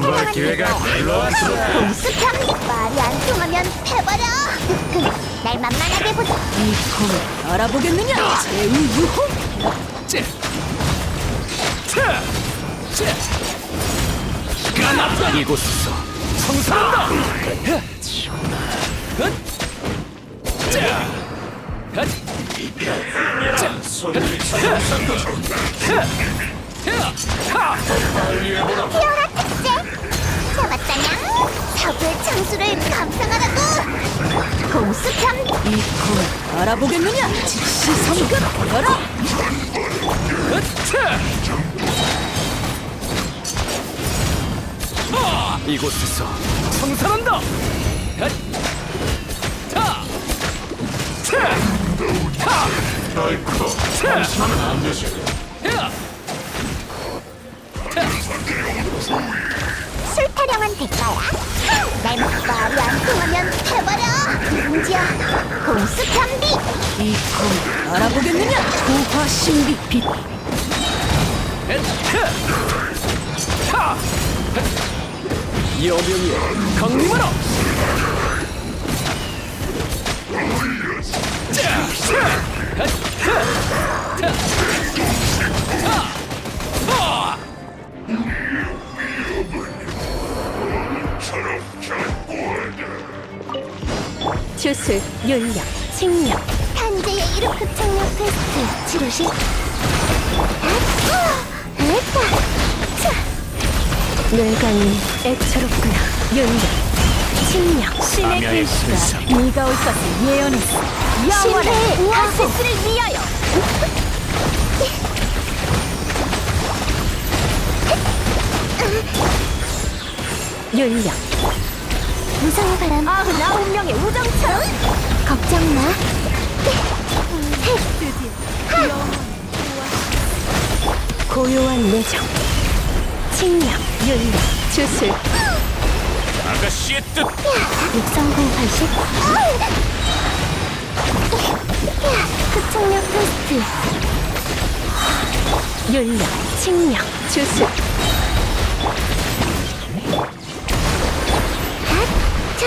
볼 기회가 흘러왔어. 공수편 말이 안 통하면 해버려. 그래, 날 만만하게 보자. 이 검을 알아보겠느냐? 제우유호 째. 차. 째. 기가 나빠. 이곳에서 성사한다. 헛. 자. 헛. 피어라 특제. 잡았다냥. 이 검을 알아보겠느냐? 즉시 성급 열어 차. 아! 이곳에서. 헛. 타. 차. 타. 차. 야. 술 타령한 대가야. 날 말이 안 통하면 해버 알아보겠느냐? 고화 신비 빛. 여명이여 강림하라! 주술 윤력 한재의 이름 흡착력 테스트 치료실. 아, 됐다. 자, 뇌관이 애처롭구나 윤력 칭력 신의 암야의 글씨가. 네가 올 것을 예언했어 영원한 신의 우아호. 아세스를 위하여 윤력 무성의 바람. 아흔아홉 명의 우정처럼 걱정 마. 고요한 내정. 칭력 윤력 주술. 아가씨의 뜻! 육성공 80. 흡착력 테스트. 윤력 칭력 주술. 자,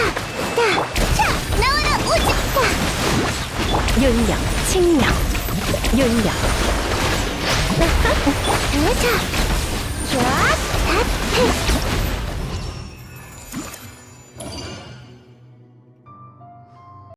나 연력 으흐! 으흐! 으흐! 으흐! 으흐!